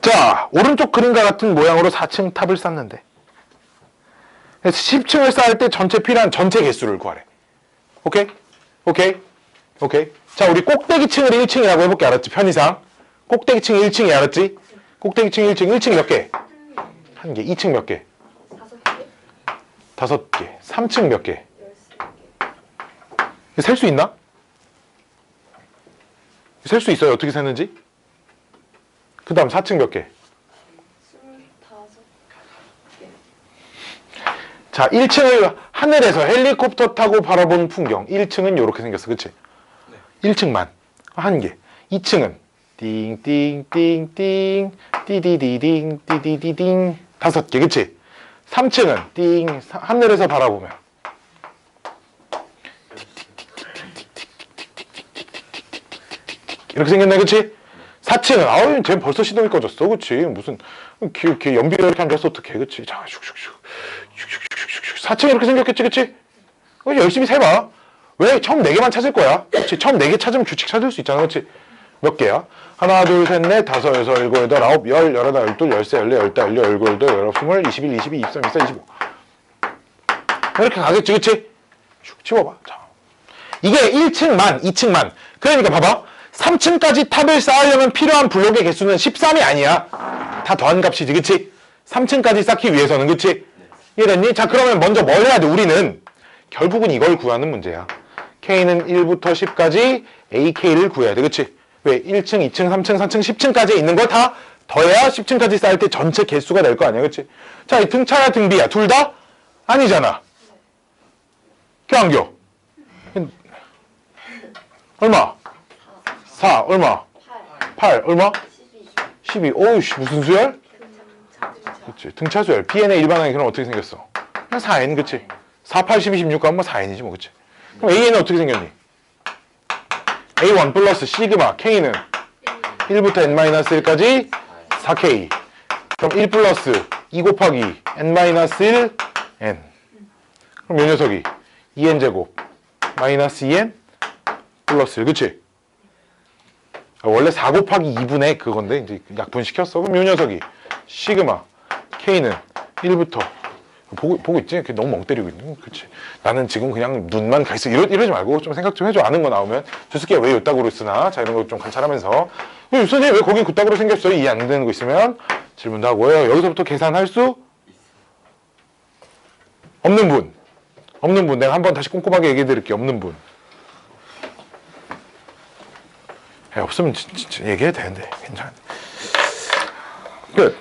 자, 오른쪽 그림과 같은 모양으로 4층 탑을 쌓는데. 그래서 10층을 쌓을 때 전체 필요한 전체 개수를 구하래. 오케이? 오케이? 오케이? 자, 우리 꼭대기층을 1층이라고 해볼게. 알았지? 편의상. 꼭대기층 1층이 알았지? 꼭대기층 1층, 1층 몇 개? 한 개. 2층 몇 개? 다섯 개? 다섯 개. 3층 몇 개? 셀 수 있나? 셀 수 있어요. 어떻게 세는지? 그 다음 4층 몇 개? 스물다섯 개. 자, 1층을 하늘에서 헬리콥터 타고 바라본 풍경. 1층은 이렇게 생겼어. 그치? 1층만. 한 개. 2층은 띵띵띵띵 띠디디딩 띠디디딩 다섯 개. 그치? 3층은 띵 사- 하늘에서 바라보면 이렇게 생겼네. 그치? 4층은 아우 쟤 벌써 시동이 꺼졌어. 그치? 무슨 기, 기 연비가 이렇게 앉아서 어떡해. 그치? 자, 슉슉슉. 슉슉슉슉슉. 4층 이렇게 생겼겠지, 그치? 어, 열심히 세봐. 왜? 처음 4개만 찾을 거야. 그치? 처음 4개 찾으면 규칙 찾을 수 있잖아. 그치? 몇 개야? 하나, 둘, 셋, 넷, 다섯, 여섯, 일곱, 여덟, 아홉, 열, 열하나, 열둘, 열세, 열네, 열다, 열여, 열고, 열덟, 열아홉, 스물, 이십일, 이십이, 이십삼, 이십사, 이십오. 이렇게 가겠지, 그치? 슉, 치워봐. 자. 이게 1층만, 2층만. 그러니까 봐봐. 3층까지 탑을 쌓으려면 필요한 블록의 개수는 13이 아니야. 다 더한 값이지, 그치? 3층까지 쌓기 위해서는, 그치? 이해됐니? 자, 그러면 먼저 뭘 해야 돼? 우리는 결국은 이걸 구하는 문제야. K는 1부터 10까지 AK를 구해야 돼, 그치? 왜? 1층, 2층, 3층, 4층, 10층까지 있는 걸 다 더해야 10층까지 쌓을 때 전체 개수가 될 거 아니야, 그치? 자, 이 등차야, 등비야. 둘 다? 아니잖아. 교환교. 얼마? 4 얼마? 팔. 8 얼마? 십이. 12 오우씨 무슨 수열? 그치 등차수열 Pn의 일반항이 그럼 어떻게 생겼어? 그냥 4n 그치 4, 8, 12, 16 가면 뭐 4n이지 뭐 그치 그럼 AN은 어떻게 생겼니? A1 플러스 시그마 K는 1부터 n-1까지 4K 그럼 1 플러스 2 곱하기 n-1 n 그럼 요 녀석이 2n제곱 마이너스 2n 플러스 1 그치? 아, 원래 4 곱하기 2분의 그건데 이제 약분시켰어. 그럼 요 녀석이 시그마 K는 1부터. 보고, 보고 있지? 너무 멍 때리고 있는 그치. 나는 지금 그냥 눈만 가 있어. 이러, 이러지 말고 좀 생각 좀 해줘. 아는 거 나오면. 주스키가 왜 요따구로 쓰나? 자 이런 거 좀 관찰하면서. 왜 선생님 왜 거긴 그따구로 생겼어요? 이해 안 되는 거 있으면 질문도 하고요. 여기서부터 계산할 수 없는 분. 없는 분. 내가 한번 다시 꼼꼼하게 얘기해 드릴게요. 없는 분 야, 없으면 진- 진짜 얘기해도 되는데 괜찮아. 끝